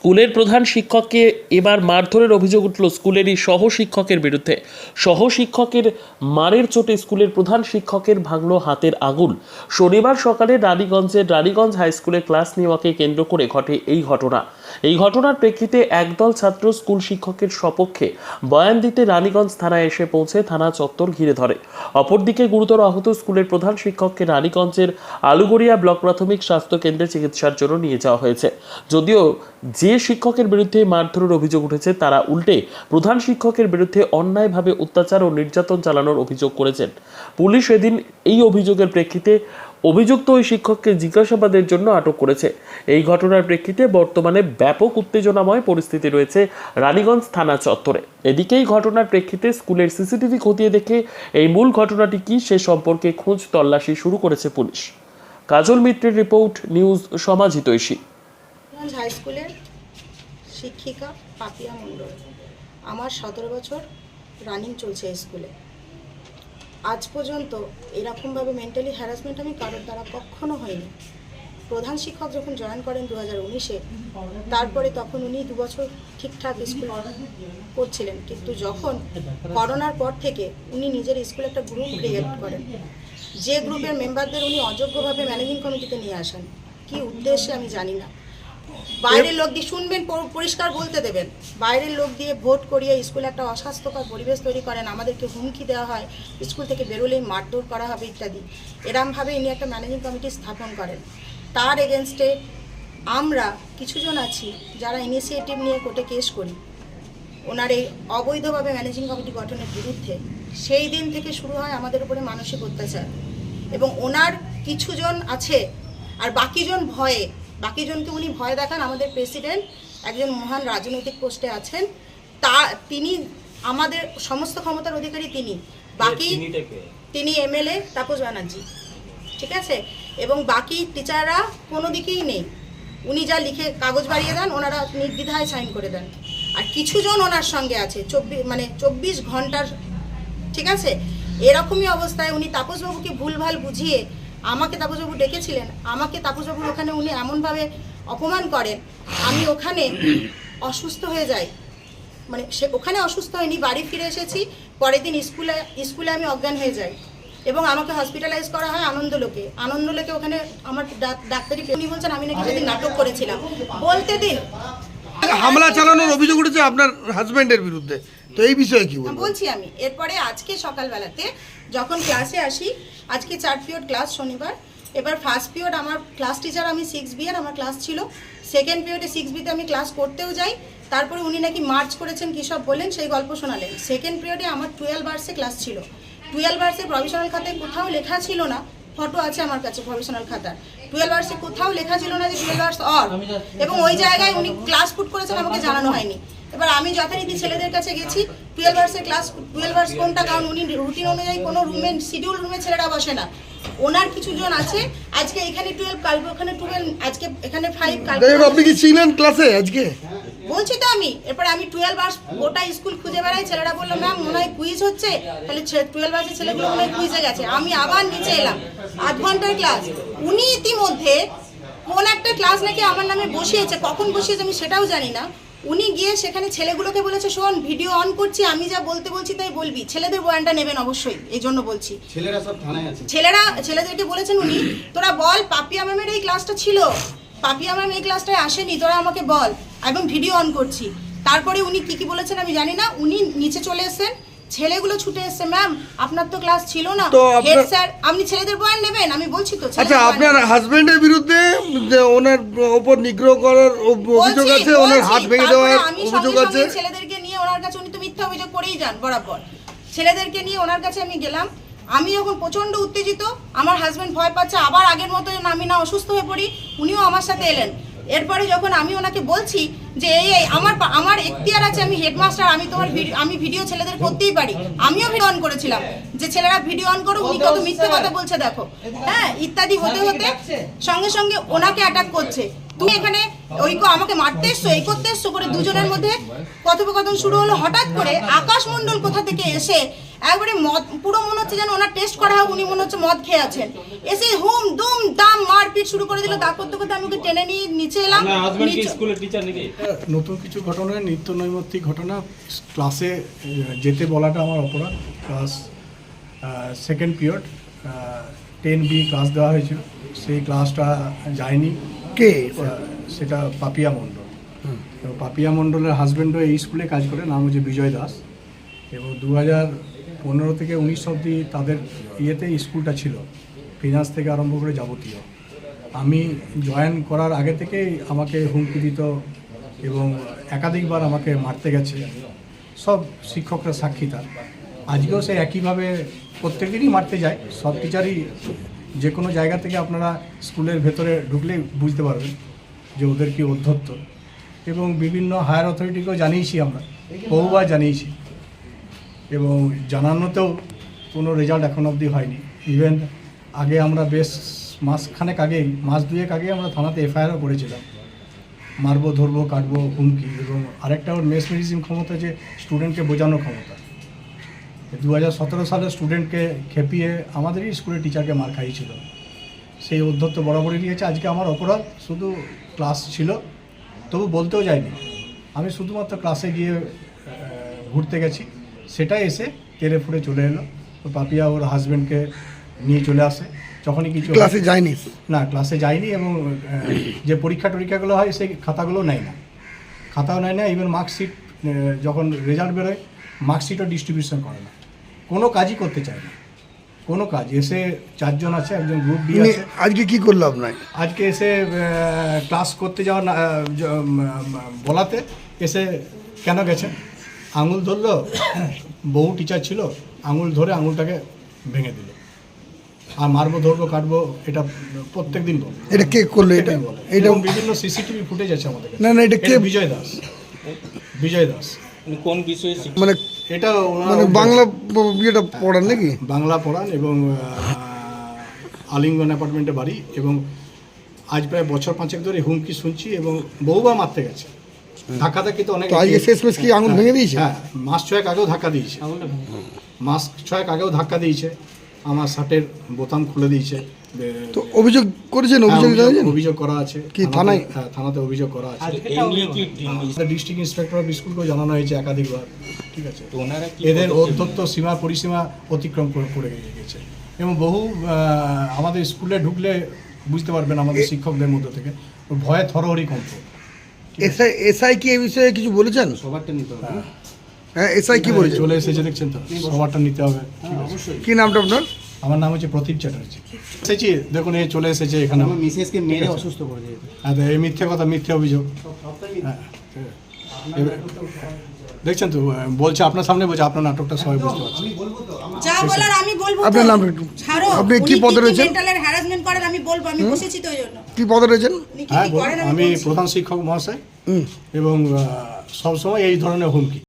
স্কুলের প্রধান শিক্ষককে এবার মারধরের অভিযোগ উঠল স্কুলেরই সহ শিক্ষকের বিরুদ্ধে। সহ শিক্ষকের মারের চোটে স্কুলের প্রধান শিক্ষকের ভাঙল হাতের আগুন শনিবার সকালে রানীগঞ্জের রানীগঞ্জ হাই স্কুলে ক্লাস নেওয়াকে কেন্দ্র করে ঘটে এই ঘটনা। এই ঘটনার প্রেক্ষিতে একদল ছাত্র স্কুল শিক্ষকের সপক্ষে বয়ান দিতে রানীগঞ্জ থানায় এসে পৌঁছে থানা চত্বর ঘিরে ধরে। অপরদিকে গুরুতর আহত স্কুলের প্রধান শিক্ষককে রানীগঞ্জের আলুগড়িয়া ব্লক প্রাথমিক স্বাস্থ্য কেন্দ্রে চিকিৎসার জন্য নিয়ে যাওয়া হয়েছে। যদিও যে শিক্ষকের বিরুদ্ধে মারধরের অভিযোগ উঠেছে, তারা উল্টে প্রধান শিক্ষকের বিরুদ্ধে অন্যায়ভাবে অত্যাচার ও নির্যাতন চালানোর অভিযোগ করেছেন। পুলিশ এদিন এই অভিযোগের প্রেক্ষিতে অভিযুক্ত ওই শিক্ষককে জিজ্ঞাসাবাদের জন্য আটক করেছে। এই ঘটনার প্রেক্ষিতে বর্তমানে ব্যাপক উত্তেজনাময় পরিস্থিতি রয়েছে রানীগঞ্জ থানা চত্বরে। এদিকে এই ঘটনার প্রেক্ষিতে স্কুলের সিসিটিভি খতিয়ে দেখে এই মূল ঘটনাটি কী সে সম্পর্কে খোঁজ তল্লাশি শুরু করেছে পুলিশ। কাজল মিত্রের রিপোর্ট, নিউজ সমাজ হিতৈষী শিক্ষিকা পাপিয়া মণ্ডল। আমার সতেরো বছর রানিং চলছে স্কুলে। আজ পর্যন্ত এরকমভাবে মেন্টালি হ্যারাসমেন্ট আমি কারোর দ্বারা কখনো হয়নি। প্রধান শিক্ষক যখন জয়েন করেন দু হাজার উনিশে, তারপরে তখন উনি দু বছর ঠিকঠাক স্কুল করছিলেন। কিন্তু যখন করোনার পর থেকে উনি নিজের স্কুলে একটা গ্রুপ ক্রিয়েট করেন। যে গ্রুপের মেম্বারদের উনি অযোগ্যভাবে ম্যানেজিং কমিটিতে নিয়ে আসেন। কি উদ্দেশ্যে আমি জানি না। বাইরের লোক দিয়ে শুনবেন পরিষ্কার বলতে দেবেন। বাইরের লোক দিয়ে ভোট করিয়ে স্কুলে একটা অস্বাস্থ্যকর পরিবেশ তৈরি করেন, আমাদেরকে হুমকি দেওয়া হয়, স্কুল থেকে বেরোলেই মারধর করা হবে ইত্যাদি। এরমভাবে ইনি একটা ম্যানেজিং কমিটি স্থাপন করেন। তার এগেনস্টে আমরা কিছুজন আছি যারা ইনিশিয়েটিভ নিয়ে কোর্টে কেস করি। ওনার এই অবৈধভাবে ম্যানেজিং কমিটি গঠনের বিরুদ্ধে সেই দিন থেকে শুরু হয় আমাদের উপরে মানসিক অত্যাচার। এবং ওনার কিছুজন আছে, আর বাকিজন ভয়ে বাকিজনকে উনি ভয় দেখান আমাদের প্রেসিডেন্ট একজন মহান রাজনৈতিক পোস্টে আছেন। তা তিনি আমাদের সমস্ত ক্ষমতার অধিকারী তিনি। বাকি তিনি এমএলএ তাপস ব্যানার্জি। ঠিক আছে? এবং বাকি টিচাররা কোনো দিকেই নেই। উনি যা লিখে কাগজ বাড়িয়ে দেন ওনারা নির্দ্বিধায় সাইন করে দেন। আর কিছুজন ওনার সঙ্গে আছে চব্বিশ মানে চব্বিশ ঘণ্টার ঠিক আছে? এরকমই অবস্থায় উনি তাপসবাবুকে ভুলভাল বুঝিয়ে আমাকে তাপসবাবু ডেকেছিলেন, আমাকে তাপসবাবুর ওখানে উনি এমনভাবে অপমান করেন, আমি ওখানে অসুস্থ হয়ে যাই। মানে সে ওখানে অসুস্থ হয়নি, বাড়ি ফিরে এসেছি, পরের দিন স্কুলে স্কুলে আমি অজ্ঞান হয়ে যাই। এবং আমাকে হসপিটালাইজ করা হয় আনন্দলোকে। আনন্দলোকে ওখানে আমার ডাক- ডাক্তারি উনি বলছেন, আমি নাকি সেদিন নাটক করেছিলাম। বলতে দিন হামলা চালানোর অভিযোগ উঠেছে আপনার হাজবেন্ডের বিরুদ্ধে। তো এই বিষয়ে কি বলছি আমি এরপরে আজকে সকালবেলাতে যখন ক্লাসে আসি আজকে চার পিরিয়ড ক্লাস শনিবার এবার ফার্স্ট পিরিয়ড আমার ক্লাস টিচার আমি সিক্স বি এর আমার ক্লাস ছিল। সেকেন্ড পিরিয়ডে সিক্স বিতে আমি ক্লাস করতেও যাই। তারপরে উনি নাকি মার্চ করেছেন কী সব বললেন সেই গল্প শোনালেন। সেকেন্ড পিরিয়ডে আমার টুয়েলভ আর্টসে ক্লাস ছিল। টুয়েলভ আর্টসে প্রফেশনাল খাতায় কোথাও লেখা ছিল না ফটো আছে আমার কাছে প্রফেশনাল খাতার। টুয়েলভ আর্টসে কোথাও লেখা ছিল না যে টুয়েলভ আর্টস অর। এবং ওই জায়গায় উনি ক্লাস ফুট করেছেন আমাকে জানানো হয়নি। এবার আমি যথারীতি ছেলেদের কাছে গেছি টুয়েলভ আর্টসের ক্লাস টুয়েলভ কোনটা? কারণ উনি রুটিন অনুযায়ী কোনো রুমে শিডিউল রুমে ছেলেরা বসে না। ওনার কিছু জন আছে আজকে এখানে টুয়েলভ কালকে ওখানে টুয়েলভ আজকে এখানে ফাইভ কালকে আপনি কি ছিলেন ক্লাসে আজকে? বলছি তো আমি এরপরে আমি টুয়েলভ আর্স গোটা স্কুল খুঁজে বেড়াই ছেলেরা বলল ম্যাম মনে হয় কুইজ হচ্ছে? তাহলে টুয়েলভ আর্সের ছেলেগুলো মনে হয় কুইজে গেছে। আমি আবার নিচে এলাম আধ ঘণ্টার ক্লাস উনি ইতিমধ্যে কোন একটা ক্লাস নাকি আমার নামে বসিয়েছে কখন বসিয়েছে আমি সেটাও জানি না। উনি গিয়ে সেখানে ছেলেগুলোকে বলেছে শোন ভিডিও অন করছি আমি যা বলতে বলছি তাই বলবি। ছেলেদের বয়ানটা নেবেন অবশ্যই এই জন্য বলছি। ছেলেরা সব থানায় আছে। ছেলেরা ছেলেদেরকে বলেছেন উনি তোরা বল পাপিয়া ম্যামের এই ক্লাসটা ছিল? পাপিয়া ম্যাম এই ক্লাসটায় আসেনি তোরা আমাকে বল। এবং ভিডিও অন করছি। তারপরে উনি কি কি বলেছেন আমি জানি না। উনি নিচে চলে এসেছেন ছেলেগুলো ছুটে এসছে ম্যাম আপনার তো ক্লাস ছিল না। তো হেড স্যার আপনি ছেলেদের বয়ান নেবেন? আমি বলছি তো আচ্ছা আপনার। হাজবেন্ডের বিরুদ্ধে যে ওনার ওপর নিগ্রহ করার অভিযোগ আছে ওনার হাত ভেঙে দেওয়ার অভিযোগ আছে? ছেলেদেরকে নিয়ে ওনার কাছে উনি তো মিথ্যা অভিযোগ করেই যান বরাবর। ছেলেদেরকে নিয়ে ওনার কাছে আমি গেলাম। আমি যখন প্রচণ্ড উত্তেজিত আমার হাজবেন্ড ভয় পাচ্ছে আবার আগের মতো আমি না অসুস্থ হয়ে পড়ি উনিও আমার সাথে এলেন। এরপরে যখন আমি ওনাকে বলছি যে এই আমার আমার এখতিয়ার আছে আমি হেডমাস্টার আমি তোমার আমি ভিডিও ছেলেদের করতেই পারি। আমিও ভিডিও অন করেছিলাম। যে ছেলেরা ভিডিও অন করো উনি কত মিথ্যে কথা বলছে দেখো। হ্যাঁ ইত্যাদি হতে হতে সঙ্গে সঙ্গে ওনাকে অ্যাটাক করছে। তুমি এখানে ওই আমাকে মারতে এসছো এই করতে এসছো করে দুজনের মধ্যে কথোপকথন শুরু হলো। হঠাৎ করে আকাশ মণ্ডল কোথা থেকে এসে একবারে মদ পুরো মনে হচ্ছে যেন ওনার টেস্ট করা হয় উনি মনে হচ্ছে মদ খেয়ে আছেন। এসে হুম দুম মারপিট শুরু করে দিল তা করতে করতে আমি ওকে টেনে নিয়ে নিচে এলাম। নতুন কিছু ঘটনা নিত্য নৈমিত্তিক ঘটনা ক্লাসে যেতে বলাটা আমার অপরাধ। Class second period ten B class দেওয়া হয়েছিল। সেই ক্লাসটা যায়নি। কে? সেটা পাপিয়া মণ্ডল। তো পাপিয়া মণ্ডলের হাজব্যান্ডও এই স্কুলে কাজ করে নাম হচ্ছে বিজয় দাস। এবং দু হাজার পনেরো থেকে উনিশ অবধি তাদের ইয়েতে স্কুলটা ছিল। ফিনান্স থেকে আরম্ভ করে যাবতীয়। আমি জয়েন করার আগে থেকেই আমাকে হুমকি দিত এবং একাধিকবার আমাকে মারতে গেছে। সব শিক্ষকরা সাক্ষী তার। আজকেও সে একইভাবে প্রত্যেকদিনই মারতে যায়। সব টিচারই যে কোনো জায়গা থেকে আপনারা স্কুলের ভেতরে ঢুকলেই বুঝতে পারবেন যে ওদের কি অধ্যত্ত। এবং বিভিন্ন হায়ার অথরিটিকেও জানিয়েছি আমরা, বহুবার জানিয়েছি। এবং জানানোতেও কোনো রেজাল্ট এখন অবধি হয়নি। ইভেন আগে আমরা বেশ মাসখানেক আগেই, মাস দুয়েক আগে আমরা থানাতে এফআইআরও করেছিলাম। মারবো, ধরবো, কাটবো, হুমকি এবং আরেকটা ওর মেস মেডিসিন ক্ষমতা যে স্টুডেন্টকে বোঝানোর ক্ষমতা। দু হাজার সতেরো সালে স্টুডেন্টকে খেপিয়ে আমাদেরই স্কুলের টিচারকে মার খাইয়েছিল। সেই অধ্যত্ত বরাবরই নিয়েছে। আজকে আমার অপরাধ, শুধু ক্লাস ছিল, তবু বলতেও যায়নি। আমি শুধুমাত্র ক্লাসে গিয়ে ঘুরতে গেছি। সেটাই এসে তেরে ফুড়ে চলে এলো। পাপিয়া ওর হাজব্যান্ডকে নিয়ে চলে আসে। যখনই কিছু ক্লাসে যায়নি। না ক্লাসে যায়নি এবং যে পরীক্ষা টরীক্ষাগুলো হয় সেই খাতাগুলো নেয় না। খাতাও নেয় না ইভেন মার্কশিট যখন রেজাল্ট বেরোয় মার্কশিটও ডিস্ট্রিবিউশন করে না। কোনো কাজই করতে চায় না। কোনো কাজ। এসে চারজন আছে একজন গ্রুপ ডি ইনি আছে। আজকে কি করল আপনার? আজকে এসে ক্লাস করতে যাওয়া বলাতে এসে কেন গেছেন? আঙুল ধরলো বহু টিচার ছিল আঙুল ধরে আঙুলটাকে ভেঙে দিল। আর মারবো ধরবো কাটবো এটা প্রত্যেক দিন বলে। এটা কে করল এটা? বলে। এটা বিভিন্ন সিসিটিভি ফুটেজ আছে আমাদের না, না, এটা কে- বিজয় দাস। বিজয় দাস। কোন বিষয়ে মানে এটা মানে বাংলা ইয়েটা পড়ান নাকি? বাংলা পড়ান এবং আলিঙ্গন অ্যাপার্টমেন্টে বাড়ি এবং আজ প্রায় বছর পাঁচেক ধরে হুমকি শুনছি এবং বহুবার মারতে গেছে। ধাক্কা ধাক্কি তো অনেক আজকে শেষমেশ কি আঙুল ভেঙে দিয়েছে? হ্যাঁ মাস ছয়েক আগেও ধাক্কা দিয়েছে। মাস ছয়েক আগেও ধাক্কা দিয়েছে। আমার শার্টের বোতাম খুলে দিয়েছে। তো অভিযোগ করেছেন হ্যাঁ, অভিযোগ অভিযোগ অভিযোগ করা আছে। কি, থানায়? হ্যাঁ থানাতে অভিযোগ করা আছে। এই ডিস্ট্রিক্ট ইন্সপেক্টর অফ স্কুলকেও জানানো হয়েছে একাধিকবার। ঠিক আছে? তো ওনারা এদের অত্যন্ত সীমা পরিসীমা অতিক্রম করে গেছে। এবং বহু আমাদের স্কুলে ঢুকলে বুঝতে পারবেন আমাদের শিক্ষকদের মধ্যে থেকে। ভয়ে থরহরি কমতো এসআই এসআই কি এই বিষয়ে কিছু বলেছেন? সবারটা নিতে হবে। না? হ্যাঁ এসআই কি বলেছেন চলে এসেছে দেখছেন তো? সবারটা নিতে হবে ঠিক আছে। কি নামটা আপনার? আমার নাম হচ্ছে প্রদীপ চ্যাটার্জি। এসেছি দেখুন এই চলে এসেছে এখানে। আমার মিসেসকে মেরে অসুস্থ করে দিয়েছে। হ্যাঁ এই মিথ্যে কথা মিথ্যে অভিযোগ। হ্যাঁ দেখছেন তো বলছে আপনার সামনে বলছে আপনার নাটকটা সবাই বুঝতে পারছে। যা বলার আমি বলব আপনার নাম একটু ছাড়ো। আপনি কি পদে রয়েছেন? মেন্টালের হ্যারাসমেন্ট করেন আমি বলব আমি বসেছি তো জন্য। কি পদে রয়েছেন? হ্যাঁ বলুন। আমি প্রধান শিক্ষক মহাশয় হুম। এবং সবসময় এই ধরনের হুমকি।